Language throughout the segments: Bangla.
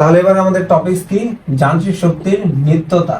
তাহলে এবার আমাদের টপিক কি? যান্ত্রিক শক্তির নিত্যতা।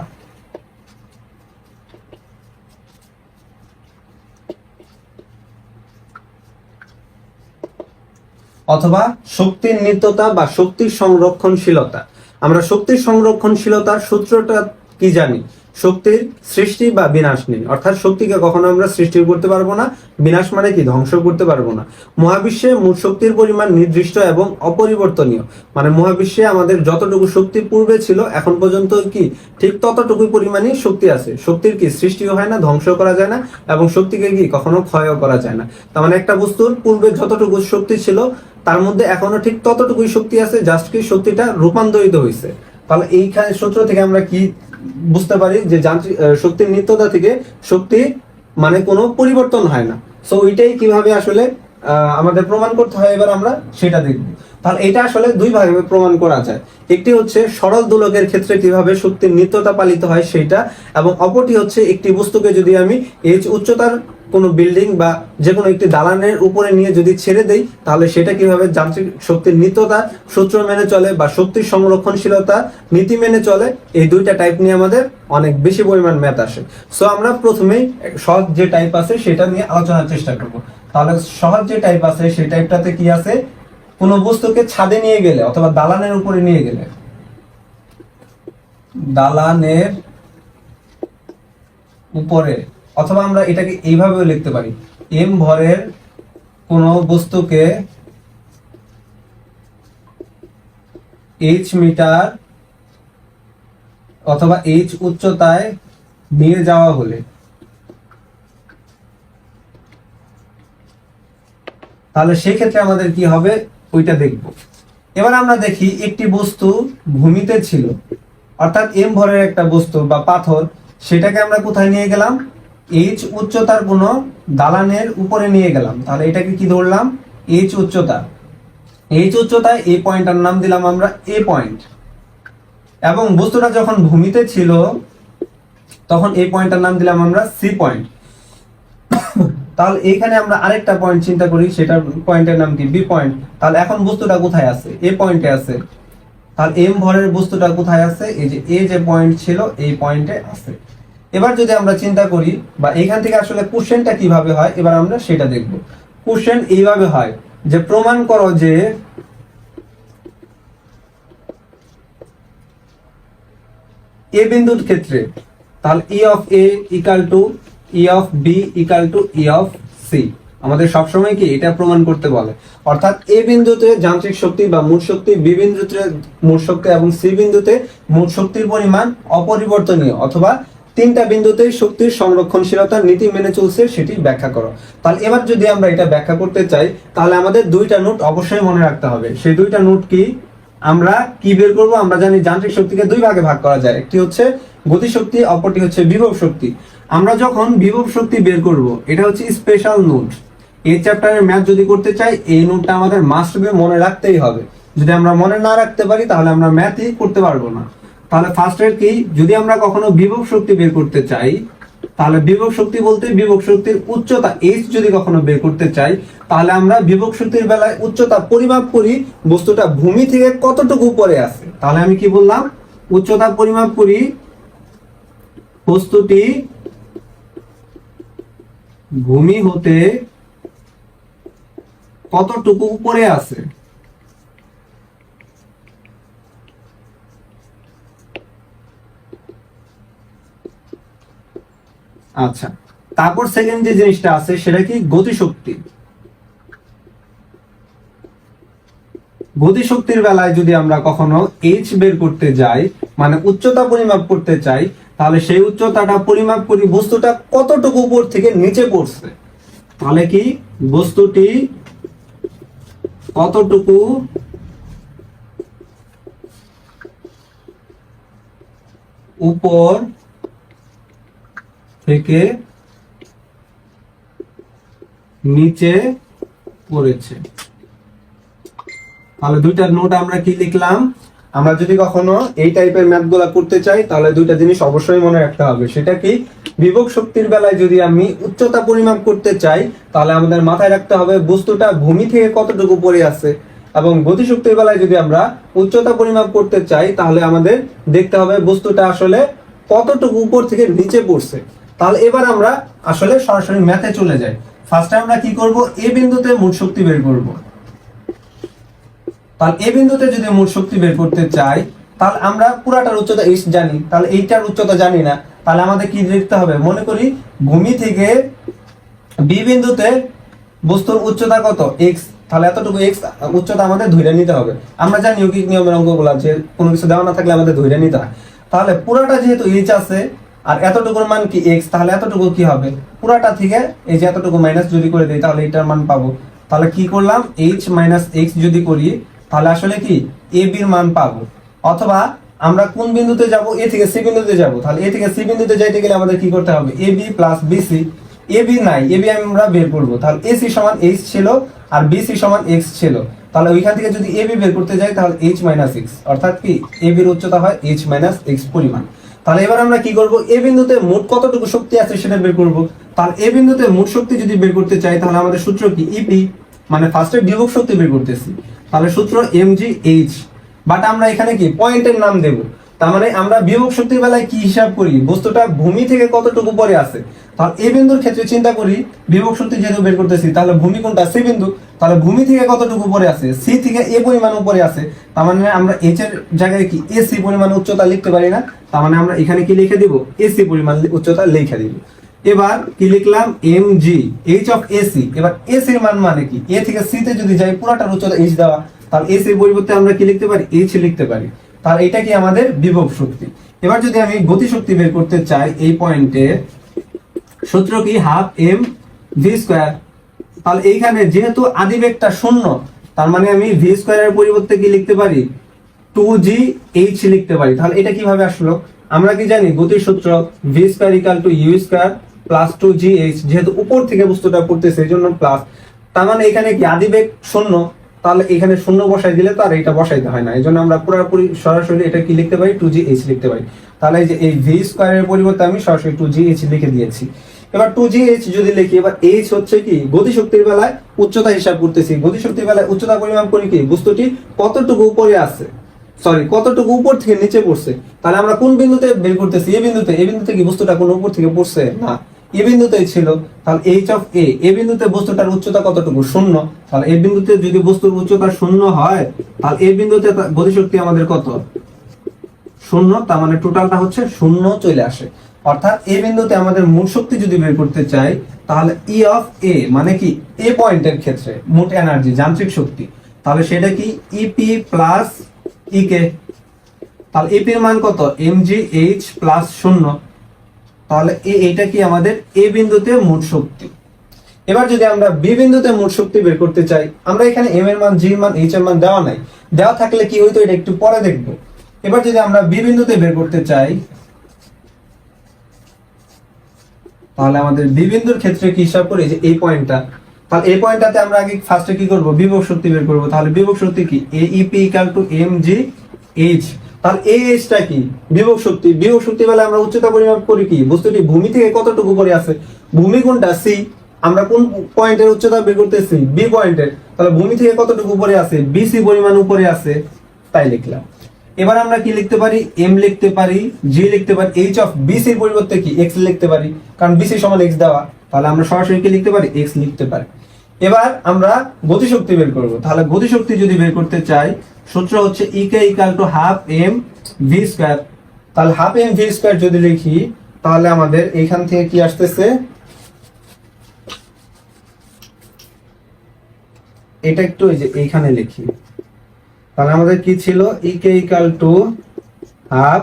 অথবা শক্তির নিত্যতা বা শক্তির সংরক্ষণশীলতা। আমরা শক্তির সংরক্ষণশীলতার সূত্রটা কি জানি? শক্তির সৃষ্টি বা বিনাশ নেই। অর্থাৎ শক্তিকে কখনো আমরা সৃষ্টি করতে পারব না, বিনাশ মানে কি? ধ্বংস করতে পারব না। মহাবিশ্বে মোট শক্তির পরিমাণ নির্দিষ্ট এবং অপরিবর্তনীয়। মানে মহাবিশ্বে আমাদের যতটুকু শক্তি পূর্বে ছিল, এখন পর্যন্ত কি? ঠিক ততটুকুই পরিমাণই শক্তি আছে। শক্তির কি? সৃষ্টিও হয় না ধ্বংস করা যায় না এবং শক্তিকে কি? কখনো ক্ষয়ও করা যায় না। তার মানে একটা বস্তুর পূর্বে যতটুকু শক্তি ছিল, তার মধ্যে এখনও ঠিক ততটুকুই শক্তি আছে জাস্ট কি শক্তিটা রূপান্তরিত হয়েছে তাহলে এইখানে সূত্র থেকে আমরা কি বুঝতে পারি যে যান্ত্রিক শক্তির নিত্যতা থেকে শক্তি মানে কোনো পরিবর্তন হয় না। সো ওইটাই কীভাবে আসলে আমাদের প্রমাণ করতে হয়, এবার আমরা সেটা দেখব। তাহলে এটা আসলে দুই ভাবে প্রমাণ করা যায়। একটি হচ্ছে সরল দোলকের ক্ষেত্রে কীভাবে শক্তির নিত্যতা পালিত হয় সেটা, এবং অপরটি হচ্ছে একটি বস্তুকে যদি আমি এইচ উচ্চতার কোনো বিল্ডিং বা যে কোনো একটি দালানের উপরে নিয়ে যদি ছেড়ে দেই, তাহলে সেটা কীভাবে যান্ত্রিক শক্তির নিত্যতা, সূত্র মেনে চলে বা শক্তির সংরক্ষণশীলতা, নীতি মেনে চলে, এই দুইটা টাইপ নিয়ে আমাদের অনেক বেশি পরিমাণ ম্যাথ আসে। সো আমরা প্রথমেই সহজ যে টাইপ আছে সেটা নিয়ে আলোচনার চেষ্টা করব। তাহলে সহজ যে টাইপ আছে সেই টাইপটাতে কি আছে? কোনো বস্তুকে ছাদে নিয়ে গেলে অথবা দালানের উপরে নিয়ে গেলে। দালানের উপরে অথবা আমরা এটাকে এইভাবেও লিখতে পারি। এম ভরের কোন বস্তুকে এইচ মিটার অথবা এইচ উচ্চতায় নিয়ে যাওয়া হলে, তাহলে সেই ক্ষেত্রে আমাদের কি হবে? ওইটা দেখব। এবার আমরা দেখি একটি বস্তু ভূমিতে ছিল। অর্থাৎ এম ভরের একটা বস্তু বা পাথর, সেটাকে আমরা কোথায় নিয়ে গেলাম? এইচ উচ্চতার কোনো দালানের উপরে নিয়ে গেলাম। তাহলে এটাকে কি ধরলাম? এইচ উচ্চতা। এইচ উচ্চতায় এই পয়েন্টটার নাম দিলাম আমরা এ পয়েন্ট এবং বস্তুটা যখন ভূমিতে ছিল, তখন এই পয়েন্টটার নাম দিলাম আমরা সি পয়েন্ট তাহলে এখানে আমরা আরেকটা পয়েন্ট চিন্তা করি, সেটার পয়েন্টের নাম কি? বি পয়েন্ট তাহলে এখন বস্তুটা কোথায় আছে? এ পয়েন্টে আছে। তাহলে এম ভরের বস্তুটা কোথায় আছে? এই যে এ যে পয়েন্ট ছিল, এই পয়েন্টে আছে। এবার যদি আমরা চিন্তা করি, বা এখান থেকে আসলে কোশ্চেনটা কীভাবে হয়, এবার আমরা সেটা দেখব। কোশ্চেন এইভাবে হয় যে, প্রমাণ করো যে এ বিন্দুর ক্ষেত্রে, তাহলে E of A equal to E of B equal to E of C আমাদের সবসময় কি এটা প্রমাণ করতে বলে? অর্থাৎ এ বিন্দুতে যান্ত্রিক শক্তি বা মোট শক্তি বি বিন্দুতে মোট শক্তি এবং সি বিন্দুতে মোট শক্তির পরিমাণ অপরিবর্তনীয় অথবা তিনটা বিন্দুতে শক্তির সংরক্ষণশীলতার নীতি মেনে চলছে সেটি ব্যাখ্যা করো। তাহলে এবার যদি আমরা এটা ব্যাখ্যা করতে চাই, তাহলে আমাদের দুইটা নোট অবশ্যই মনে রাখতে হবে। সেই দুইটা নোট কি? আমরা কি বের করব? আমরা জানি যান্ত্রিক শক্তিকে দুই ভাগে ভাগ করা যায়। একটি হচ্ছে গতিশক্তি, অপরটি হচ্ছে বিভব শক্তি। আমরা যখন বিভব শক্তি বের করব, এটা হচ্ছে স্পেশাল নোট এই চ্যাপ্টারের ম্যাথ যদি করতে চাই, এই নোটটা আমাদের মাস্ট বি মনে রাখতেই হবে। যদি আমরা মনে না রাখতে পারি, তাহলে আমরা ম্যাথই করতে পারব না। তাহলে ফার্স্ট এর কি? যদি আমরা কখনো বিভব শক্তি বের করতে চাই, তাহলে বিভব শক্তি বলতে বিভব শক্তির উচ্চতা এইচ যদি কখনো বের করতে চাই, তাহলে আমরা বিভব শক্তির বেলায় উচ্চতা পরিমাপ করি, বস্তুটা ভূমি থেকে কতটুকু উপরে আছে। তাহলে আমি কি বললাম? উচ্চতা পরিমাপ করি, বস্তুটি ভূমি হতে কতটুকু উপরে আছে? আচ্ছা। তারপর সেকেন্ড যে জিনিসটা আছে, সেটা কি? গতিশক্তি। গতিশক্তির বেলায় যদি আমরা কখনো এইচ বের করতে যাই মানে উচ্চতা পরিমাপ করতে চাই, তাহলে সেই উচ্চতাটা পরিমাপ করি বস্তুটা কতটুকু উপর থেকে নিচে পড়ছে? তাহলে কি? বস্তুটি কতটুকু উপর থেকে নিচে পড়েছে। তাহলে দুইটা নোট আমরা কি লিখলাম? আমরা যদি কখনো এই টাইপের ম্যাথগুলা করতে চাই, তাহলে দুইটা জিনিস অবশ্যই মনে রাখতে হবে। সেটা কি? বিভব শক্তির বেলায় যদি আমি উচ্চতা পরিমাপ করতে চাই, তাহলে আমাদের মাথায় রাখতে হবে বস্তুটা ভূমি থেকে কতটুকু পড়ে আছে। এবং গতিশক্তির বেলায় যদি আমরা উচ্চতা পরিমাপ করতে চাই, তাহলে আমাদের দেখতে হবে বস্তুটা আসলে কতটুকু উপর থেকে নিচে পড়ছে। তাহলে এবার আমরা আসলে সরাসরি ম্যাথে চলে যাই। ফার্স্টে আমরা কি করব? এ বিন্দুতে মোট শক্তি বের করব। তাহলে এ বিন্দুতে যদি মোট শক্তি বের করতে চাই, তাহলে আমরা পুরাটার উচ্চতা এইচ জানি। তাহলে এইটার উচ্চতা জানি না। তাহলে আমাদের কি লিখতে হবে? মনে করি ভূমি থেকে বি বিন্দুতে বস্তুর উচ্চতা কত? এক্স তাহলে এতটুকু এক্স উচ্চতা আমাদের ধরে নিতে হবে। আমরা জানি ইউকিক নিয়মের অঙ্কগুলো যে কোনো কিছু দেওয়া না থাকলে আমাদের ধরে নিতে হয়। তাহলে পুরাটা যেহেতু এইচ আছে আর এতটুকুর মান কি এক্স তাহলে এতটুকু কি হবে? পুরাটা থেকে এই যে এতটুকু মাইনাস যদি করে দিই, তাহলে এটার মান পাবো। তাহলে কি করলাম? এইচ মাইনাস এক্স যদি করি, তাহলে আসলে কি? এ বির মান পাবো। অথবা আমরা কোন বিন্দুতে যাব? এ থেকে সি বিন্দুতে যাব। তাহলে এ থেকে সি বিন্দুতে যাইতে গেলে আমাদের কি করতে হবে? A B plus BC A B নাই এ বি আমরা বের করব। তাহলে এসি সমান এইচ ছিল আর বিসি সমান এক্স ছিল। তাহলে ওইখান থেকে যদি এ বি বের করতে যাই, তাহলে এইচ মাইনাস এক্স অর্থাৎ কি? এ বির উচ্চতা হয় এইচ মাইনাস এক্স পরিমাণ। তাহলে এবার আমরা কি করব? এ বিন্দুতে মোট কতটুকু শক্তি আছে সেটা বের করব। তাহলে এ বিন্দুতে মোট শক্তি যদি বের করতে চাই, তাহলে আমাদের সূত্র কি? ইপি মানে ফার্স্টে বিভব শক্তি বের করতেছি। তাহলে সূত্র এম জি এইচ বাট আমরা এখানে কি? পয়েন্টের নাম দেব। তার মানে আমরা বিভব শক্তির বেলায় কি হিসাব করি? বস্তুটা ভূমি থেকে কতটুকু পরে আছে? তাহলে এই বিন্দুর ক্ষেত্রে চিন্তা করি, বিভব শক্তি যেহেতু বের করতেছি, তাহলে ভূমি কোনটা? সি বিন্দু। তাহলে ভূমি থেকে কতটুকু উপরে আছে? সি থেকে এ পরিমাণ উপরে আছে। তার মানে আমরা এইচ এর জায়গায় কি? এসি পরিমাণ উচ্চতা লিখতে পারি না। তার মানে আমরা এখানে কি লিখে দিব? এসি পরিমাণ উচ্চতা লিখে দিব। এবার কি লিখলাম? M G H of AC এবার এসির মান মানে কি? এ থেকে সি তে যদি যাই, পুরোটার উচ্চতা এইচ দেওয়া। তাহলে এসির পরিবর্তে আমরা কি লিখতে পারি? এইচ লিখতে পারি। তাহলে এটা কি আমাদের বিভব শক্তি? এবার যদি আমি গতি শক্তি বের করতে চাই, এই পয়েন্টে সূত্র কি? হাফ এম ভি স্কোয়ার তাহলে এইখানে যেহেতু আদিবেগটা শূন্য, তার মানে আমি ভি স্কোয়ারের পরিবর্তে কি লিখতে পারি? টু জি এইচ লিখতে পারি। তাহলে এটা কীভাবে আসলো? আমরা কি জানি গতির সূত্র V square equal to U square plus two G H যেহেতু উপর থেকে বস্তুটা পড়তেছে, এই জন্য প্লাস তার মানে এখানে কি আদিবেগ শূন্য? তাহলে এখানে শূন্য বসাই দিলে তো আর এটা বসাইতে হয় না। এই জন্য আমরা পুরোপুরি সরাসরি এটা কি লিখতে পারি? টু জি এইচ লিখতে পারি। তাহলে এই যে এই ভি স্কোয়ারের পরিবর্তে আমি সরাসরি টু জি এইচ লিখে দিয়েছি। এবার টু জি এইচ যদি লিখি, এবার এইচ হচ্ছে কি? গতিশক্তির বেলায় উচ্চতা হিসাব করতেছি। গতিশক্তির বেলায় উচ্চতা পরিমাপ করি কি? বস্তুটি কতটুকু উপরে আছে? সরি কতটুকু উপর থেকে নিচে পড়ছে? তাহলে আমরা কোন বিন্দুতে বের করতেছি? এই বিন্দুতে। এই বিন্দুতে কি বস্তুটা কোন উপর থেকে পড়ছে? না। এ বিন্দুতেই ছিল। তাহলে এইচ অফ এ এ বিন্দুতে বস্তুটার উচ্চতা কতটুকু? শূন্য। তাহলে এই বিন্দুতে যদি বস্তুর উচ্চতা শূন্য হয়, তাহলে এই বিন্দুতে গতিশক্তি আমাদের কত? শূন্য, তার মানে টোটালটা হচ্ছে শূন্য চলে আসে। অর্থাৎ এ বিন্দুতে আমাদের মোট শক্তি যদি বের করতে চাই, তাহলে ই অফ এ মানে কি? এ পয়েন্টের ক্ষেত্রে মোট এনার্জি যান্ত্রিক শক্তি। তাহলে সেটা কি? ইপি প্লাস ইকে তাহলে ইপির মান কত? এম জি এইচ প্লাস শূন্য। তাহলে এ- এইটা কি আমাদের এ বিন্দুতে মোট শক্তি। এবার যদি আমরা বি বিন্দুতে মোট শক্তি বের করতে চাই, আমরা এখানে এম এর মান জি মান এইচ এর মান দেওয়া নাই। দেওয়া থাকলে কি হইতো? এটা একটু পরে দেখব। এবার যদি আমরা বি বিন্দুতে বের করতে চাই তাহলে আমাদের বি বিন্দুর ক্ষেত্রে কি হিসাব করি? যে এই পয়েন্টটা তাহলে এই পয়েন্টটাতে আমরা আগে ফার্স্টে কি করব? বিভব শক্তি বের করব। তাহলে বিভব শক্তি কি? এ EP equal to M G H তাহলে এই এইচটা কি? বিভব শক্তি। বিভব শক্তি বলে আমরা উচ্চতা পরিমাপ করি কি? বস্তুটি ভূমি থেকে কতটুকু উপরে আছে? ভূমি কোনটা? সি আমরা কোন পয়েন্টের উচ্চতা বের করতেছি? বি পয়েন্টের তাহলে ভূমি থেকে কতটুকু উপরে আছে? বিসি পরিমাণ উপরে আছে। তাই লিখলাম। এবার আমরা কি লিখতে পারি? এম লিখতে পারি জি লিখতে পারি এইচ অফ বিসির পরিবর্তে কি? এক্স লিখতে পারি, কারণ বিসি সমান এক্স দেওয়া। তাহলে আমরা সরাসরি কি লিখতে পারি? এক্স লিখতে পারি। এবার আমরা গতিশক্তি বের করব। তাহলে গতিশক্তি যদি বের করতে চাই, সূত্র হচ্ছে EK equal to half M V square তাহলে হাফ এম ভি স্কোয়ার যদি লিখি, তাহলে আমাদের এখান থেকে কি আসতেছে? এটা একটু এই যে এইখানে লিখি। তাহলে আমাদের কি ছিল? EK equal to half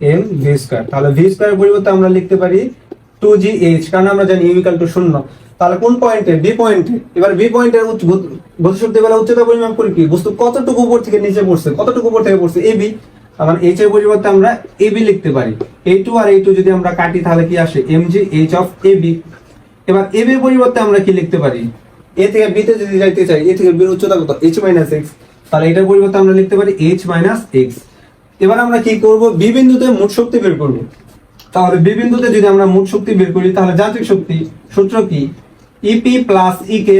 M V square তাহলে ভি স্কোয়ার পরিবর্তে আমরা লিখতে পারি টু জি এইচ কারণ আমরা জানি ইউ ইকাল টু শূন্য। তাহলে কোন পয়েন্টে বি পয়েন্টে এবার বি পয়েন্টের গতিশক্তি বেলা উচ্চতা পরিমাপ করি কি? বস্তু কতটুকু উপর থেকে নিচে পড়ছে? কতটুকু উপর থেকে পড়ছে? এ বি আমার এইচ এর পরিবর্তে আমরা এ বি লিখতে পারি। এ টু আর এই টু যদি আমরা কাটি, তাহলে কি আসে? M G H of A B এবার এ বির পরিবর্তে আমরা কি লিখতে পারি? এ থেকে বি তে যদি যাইতে চাই এ থেকে বির উচ্চতা কত? এইচ মাইনাস এক্স তাহলে এটার পরিবর্তে আমরা লিখতে পারি এইচ মাইনাস এক্স এবার আমরা কি করব? বি বিন্দুতে মোট শক্তি বের করব। তাহলে বি বিন্দুতে যদি আমরা মোট শক্তি বের করি, তাহলে যান্ত্রিক শক্তি সূত্র কি? ইপি প্লাস ই কে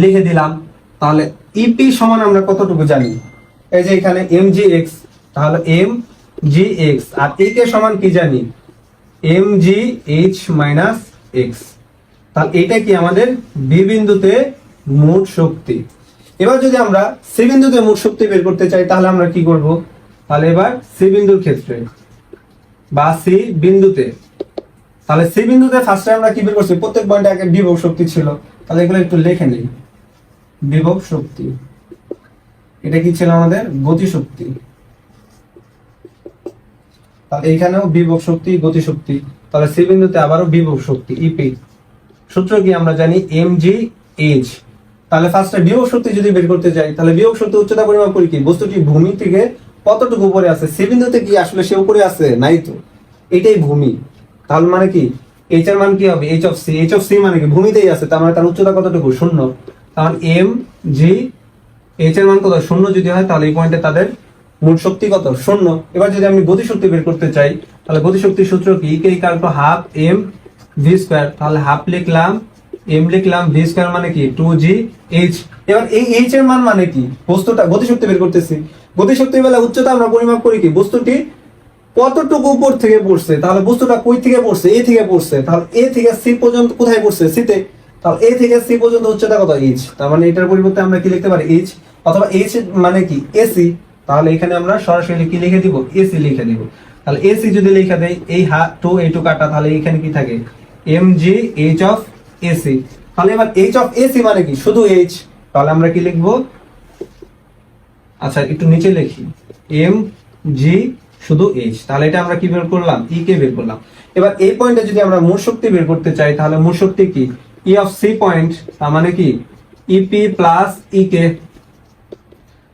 লিখে দিলাম। তাহলে ইপি সমান আমরা কতটুকু জানি? এই যে এখানে এম জি এক্স তাহলে এম জি এক্স আর এই কে সমান কি জানি? M G H minus X তাহলে এটা কি আমাদের বি বিন্দুতে মোট শক্তি? এবার যদি আমরা সি বিন্দুতে মোট শক্তি বের করতে চাই, তাহলে আমরা কি করব? তাহলে এবার সি বিন্দুর ক্ষেত্রে বা সি বিন্দুতে তাহলে সি বিন্দুতে ফার্স্টে আমরা কি বের করছি? প্রত্যেক পয়েন্টে একটা বিভব শক্তি ছিল। তাহলে এগুলো একটু লিখে নিই। বিভব শক্তি। এটা কি ছিল আমাদের? গতি শক্তি তাহলে এইখানেও বিভব শক্তি গতি শক্তি তাহলে সি বিন্দুতে আবারও বিভব শক্তি ইপি সূত্র কি আমরা জানি? এম জি এইচ তাহলে ফার্স্টে বিভব শক্তি যদি বের করতে চাই তাহলে বিভব শক্তি উচ্চতা পরিমাপ করি কি? বস্তুটি ভূমি থেকে কতটুকু উপরে আছে? সি বিন্দুতে কি আসলে সে উপরে আছে? নাই তো। এটাই ভূমি। তাহলে মানে কি? এইচ এর মান কি হবে? H of C H of C মানে কি? ভূমিতেই আছে, তার মানে তার উচ্চতা কতটুকু? শূন্য। তাহলে এম জি এইচ এর মান কত শূন্য যদি হয়, তাহলে এই পয়েন্টে তাদের মোট শক্তি কত? শূন্য। এবার যদি আমি গতি শক্তি বের করতে চাই, তাহলে গতি শক্তির সূত্র কি? K equal to half M V square তাহলে হাফ লিখলাম এম লিখলাম ভি স্কোয়ার মানে কি? টু জি এইচ এবার এই এইচ এর মান মানে কি? বস্তুটা, গতিশক্তি বের করতেছি। গতিশক্তির বেলা উচ্চতা আমরা পরিমাপ করি কি? বস্তুটি কতটুকু উপর থেকে পড়ছে? তাহলে বস্তুটা কই থেকে পড়ছে? এ থেকে পড়ছে। তাহলে এ থেকে সি পর্যন্ত কোথায় পড়ছে? সিতে তাহলে এ থেকে সি পর্যন্ত উচ্চতা কত? এইচ তার মানে এটার পরিবর্তে আমরা কি লিখতে পারি? এইচ অথবা এইচ মানে কি? এসি তাহলে এখানে আমরা সরাসরি কি লিখে দিব? এসি লিখে দিব। তাহলে এসি যদি লিখে দেই, এই হা টু এই টু কাটা, তাহলে এখানে কি থাকে? M G H of AC তাহলে এবার এইচ অফ এসি মানে কি? শুধু এইচ তাহলে আমরা কি লিখব? আচ্ছা একটু নিচে লিখি। এম জি শুধু এইচ তাহলে এটা আমরা কি বের করলাম? ই কে বের করলাম। এবার এই পয়েন্টে যদি আমরা মূল শক্তি বের করতে চাই, তাহলে মূল শক্তি কি? ই অফ সি পয়েন্ট তার মানে কি? ইপি প্লাস ই কে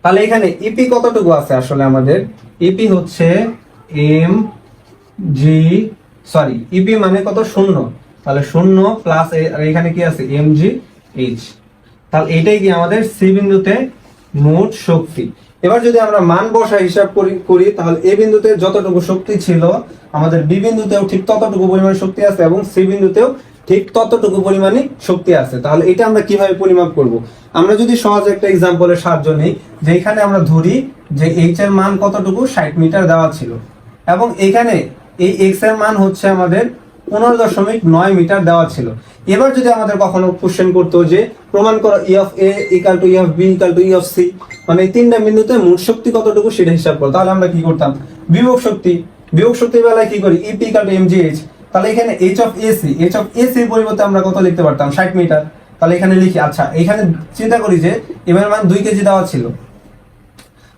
তাহলে এখানে ইপি কতটুকু আছে আসলে আমাদের? ইপি হচ্ছে এম জি সরি ইপি মানে কত? শূন্য। তাহলে শূন্য প্লাস এখানে কি আছে? এম জি এইচ তাহলে এটাই কি আমাদের? সি বিন্দুতে মোট শক্তি। এবার যদি আমরা মান বসা হিসাব করি করি, তাহলে এ বিন্দুতে যতটুকু শক্তি ছিল, আমাদের বি বিন্দুতেও ঠিক ততটুকু পরিমাণ শক্তি আছে এবং সি বিন্দুতেও ঠিক ততটুকু পরিমাণে শক্তি আছে। তাহলে এটা আমরা কীভাবে পরিমাপ করব? আমরা যদি সহজ একটা এক্সাম্পলের সাহায্য নিই, যে এখানে আমরা ধরি যে এইচ এর মান কতটুকু? ষাট মিটার দেওয়া ছিল। এবং এখানে এই এক্সের মান হচ্ছে আমাদের পনেরো দশমিক নয় মিটার দেওয়া ছিল। এবার যদি আমাদের কখনো কোশ্চেন করতো যে, প্রমাণ করো E of A equal to E of B equal to E of C মানে এই তিনটা বিন্দুতে মোট শক্তি কতটুকু সেটা হিসাব করো। তাহলে আমরা কি করতাম? বিভব শক্তি। বিভব শক্তির বেলায় কি করি? ইপি ইকাল টু এমজিএইচ তাহলে এখানে H of AC H of AC এর পরিবর্তে আমরা কত লিখতে পারতাম? ষাট মিটার। তাহলে এখানে লিখি আচ্ছা এখানে চিন্তা করি যে এম এর মান দুই কেজি দেওয়া ছিল।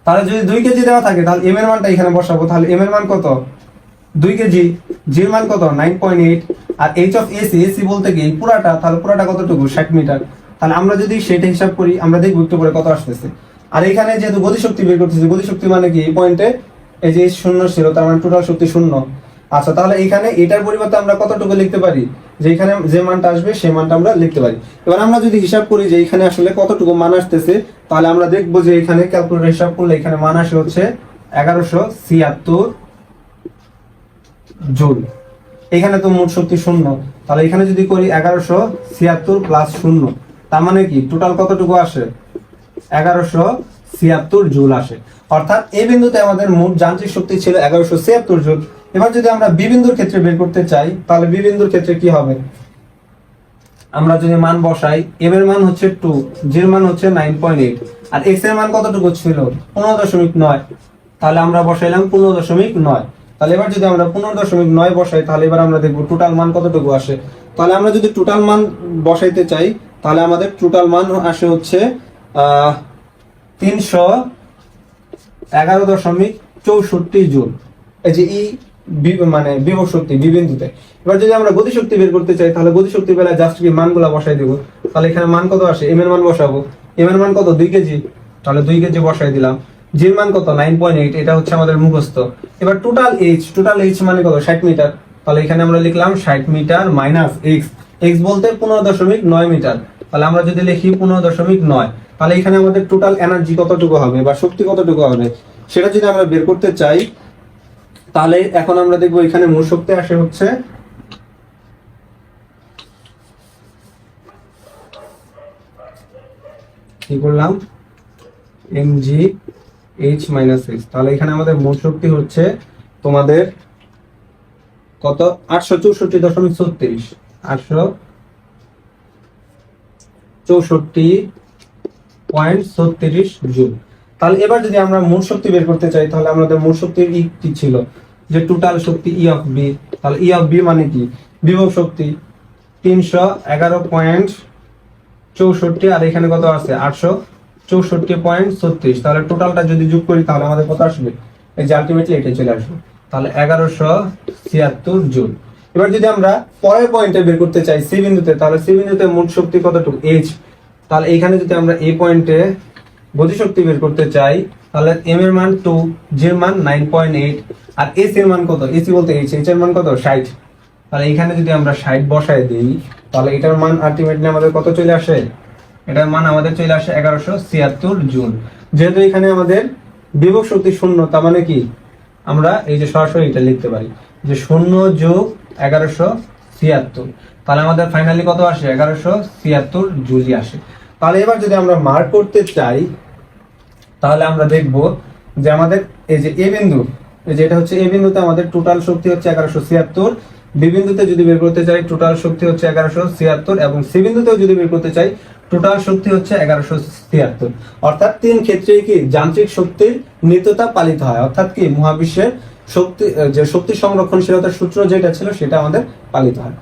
তাহলে যদি দুই কেজি দেওয়া থাকে, তাহলে এম এর মানটা এখানে বসাবো। তাহলে এম এর মান কত? দুই কেজি জির মান কত? Nine point eight. R H of AC AC বলতে কি পুরাটা, তাহলে পুরাটা কতটুকু? ষাট মিটার। তাহলে আমরা যদি সেটা হিসাব করি, আমরা দেখব একটু পরে কত আসতেছে। আর এখানে যেহেতু গতিশক্তি বের করতেছি, গতিশক্তি মানে কি? এই পয়েন্টে এই যে শূন্য ছিল, তার মানে টোটাল শক্তি শূন্য। আচ্ছা তাহলে এখানে এটার পরিবর্তে আমরা কতটুকু লিখতে পারি? যে এখানে যে মানটা আসবে সেই মানটা আমরা লিখতে পারি। এবার আমরা যদি হিসাব করি যে এখানে আসলে কতটুকু মান আসতেছে, তাহলে আমরা দেখব যে এখানে ক্যালকুলেটর হিসাব করলে এখানে মান আসে হচ্ছে এগারোশো ছিয়াত্তর জুল এখানে তো মোট শক্তি শূন্য। তাহলে এখানে যদি করি এগারোশো ছিয়াত্তর প্লাস শূন্য, তার মানে কি? টোটাল কতটুকু আসে? এগারোশো ছিয়াত্তর জুল আসে। অর্থাৎ এই বিন্দুতে আমাদের মোট যান্ত্রিক শক্তি ছিল এগারোশো ছিয়াত্তর জুল। এবার যদি আমরা বিবিন্দুর ক্ষেত্রে বের করতে চাই, তাহলে বিবিন্দুর ক্ষেত্রে কি হবে? আমরা যদি মান বসাই এম এর মান হচ্ছে টু জির মান হচ্ছে নাইন পয়েন্ট এইট। আর এক্সের মান কতটুকু ছিল? পনেরো দশমিক নয়। তাহলে আমরা বসাইলাম পনেরো দশমিক নয়। তাহলে এবার যদি আমরা পনেরো দশমিক নয় বসাই, তাহলে এবার আমরা দেখব টোটাল মান কতটুকু আসে। তাহলে আমরা যদি টোটাল মান বসাইতে চাই, তাহলে আমাদের টোটাল মান আসে হচ্ছে তিনশো এগারো দশমিক চৌষট্টি জুল। এই যে ই মানে বিভব শক্তি বিবিন্দুতে এবার যদি আমরা গতিশক্তি বের করতে চাই, তাহলে গতিশক্তির বেলায় জাস্ট কি মানগুলা বসাই দেবো। তাহলে এখানে মান কত আসে? এম এর মান বসাবো। এম এর মান কত? দুই কেজি। তাহলে দুই কেজি বসাই দিলাম। জির মান কত? নাইন পয়েন্ট এইট এটা হচ্ছে আমাদের মুখস্থ। এবার টোটাল এইচ টোটাল এইচ মানে কত? ষাট মিটার। তাহলে এখানে আমরা লিখলাম ষাট মিটার মাইনাস এক্স এক্স বলতে পনেরো দশমিক নয় মিটার। তাহলে আমরা যদি লিখি পনেরো দশমিক নয়, তাহলে এখানে আমাদের টোটাল এনার্জি কতটুকু হবে বা শক্তি কতটুকু হবে? সেটা যদি আমরা বের করতে চাই, তাহলে এখন আমরা দেখব এখানে মূল শক্তি আসে হচ্ছে কি করলাম? M G H minus X তাহলে এখানে আমাদের মোট শক্তি হচ্ছে তোমাদের কত? আটশো চৌষট্টি দশমিক ছত্রিশ। আটশো চৌষট্টি পয়েন্ট ছত্রিশ জুল। তাহলে এবার যদি আমরা মোট শক্তি বের করতে চাই, তাহলে আমাদের মোট শক্তির ই কি ছিল? যে টোটাল শক্তি ই অফ বি তাহলে ই অফ বি মানে কি? বিভব শক্তি তিনশো এগারো পয়েন্ট চৌষট্টি, আর এখানে কত আছে? আটশো চৌষট্টি পয়েন্ট ছত্রিশ। তাহলে টোটালটা যদি যোগ করি, তাহলে আমাদের কত আসবে? এই যে আলটিমেটলি এটা চলে আসবে। তাহলে এগারোশো ছিয়াত্তর জুল। এবার যদি আমরা পরের পয়েন্টে বের করতে চাই, সি বিন্দুতে, তাহলে সি বিন্দুতে মোট শক্তি কতটুকু? এইচ তাহলে এখানে যদি আমরা এই পয়েন্টে গতিশক্তি বের করতে চাই, তাহলে এম এর মান টু জি এর মান নাইন পয়েন্ট এইট আর এসি এর মান কত? এসি বলতে এইচ এইচ এর মান কত? ষাট। তাহলে এখানে যদি আমরা ষাট বসায় দিই, তাহলে এটার মান আলটিমেটলি আমাদের কত চলে আসে? এটার মান আমাদের চলে আসে এগারোশো ছিয়াত্তর জুল যেহেতু এখানে আমাদের বিভব শক্তি শূন্য, তার মানে কি? আমরা এই যে সরাসরি এটা লিখতে পারি, যে শূন্য যোগ এগারোশো ছিয়াত্তর। তাহলে আমাদের ফাইনালি কত আসে? এগারোশো ছিয়াত্তর জুলই আসে। তাহলে এবার যদি আমরা মার্ক করতে চাই, তাহলে আমরা দেখব যে আমাদের এই যে এ বিন্দু, এই যে এটা হচ্ছে এ বিন্দুতে আমাদের টোটাল শক্তি হচ্ছে এগারোশো ছিয়াত্তর, বি বিন্দুতে যদি বের করতে চাই টোটাল শক্তি হচ্ছে এগারোশো ছিয়াত্তর, এবং সি বিন্দুতেও যদি বের করতে চাই টোটাল শক্তি হচ্ছে এগারোশো তিয়াত্তর অর্থাৎ তিন ক্ষেত্রেই কি যান্ত্রিক শক্তির নিত্যতা পালিত হয়। অর্থাৎ কি মহাবিশ্বের শক্তি, যে শক্তি সংরক্ষণশীলতার সূত্র যেটা ছিল সেটা আমাদের পালিত হয়।